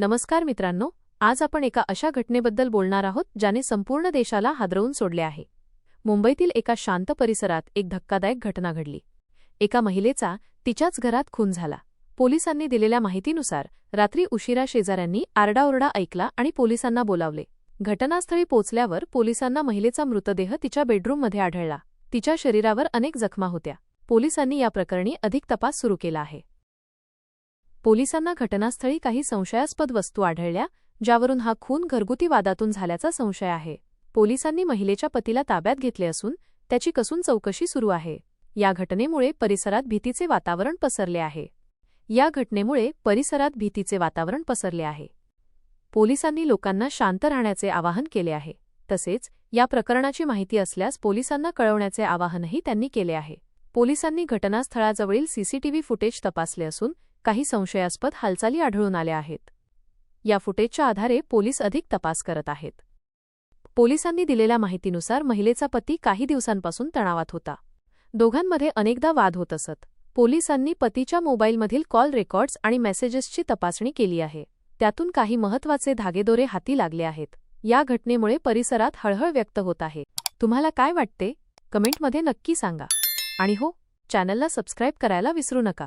नमस्कार मित्रांनो आज आपण एका अशा घटनेबद्दल बोलणार आहोत ज्याने संपूर्ण देशाला हादरवून सोडले आहे. मुंबईतील एका शांत परिसरात एक धक्कादायक घटना घडली. एका महिलेचा तिच्याच घरात खून झाला. पोलिसांनी दिलेल्या माहितीनुसार रात्री उशिरा शेजाऱ्यांनी आरडाओरडा ऐकला आणि पोलिसांना बोलावले. घटनास्थळी पोचल्यावर पोलिसांना महिलेचा मृतदेह तिच्या बेडरूममध्ये आढळला. तिच्या शरीरावर अनेक जखमा होत्या. पोलिसांनी या प्रकरणी अधिक तपास सुरू केला आहे. पोलिसांना घटनास्थळी काही संशयास्पद वस्तू आढळल्या ज्यावरून हा खून घरगुती वादातून झाल्याचा संशय आहे. पोलिसांनी महिलेच्या पतीला ताब्यात घेतले असून त्याची कसून चौकशी सुरू आहे. या घटनेमुळे परिसरात भीतीचे वातावरण पसरले आहे. या घटनेमुळे परिसरात भीतीचे वातावरण पसरले आहे. पोलिसांनी लोकांना शांत राहण्याचे आवाहन केले आहे. तसेच या प्रकरणाची माहिती असल्यास पोलिसांना कळवण्याचे आवाहनही त्यांनी केले आहे. पोलिसांनी घटनास्थळाजवळील सीसीटीव्ही फुटेज तपासले असून काही संशयास्पद हालचाली आढळून आल्या आहेत. या फुटेजच्या आधारे पोलीस अधिक तपास करत आहेत. पोलिसांनी दिलेल्या माहितीनुसार महिलेचा पती काही दिवसांपासून तणावात होता. दोघांमध्ये अनेकदा वाद होत असत. पोलिसांनी पतीच्या मोबाईलमधील कॉल रेकॉर्ड्स आणि मेसेजेसची तपासणी केली आहे. त्यातून काही महत्त्वाचे धागेदोरे हाती लागले आहेत. या घटनेमुळे परिसरात हळहळ व्यक्त होत आहे. तुम्हाला काय वाटते? कमेंटमध्ये नक्की सांगा. आणि हो चॅनलला सबस्क्राईब करायला विसरू नका.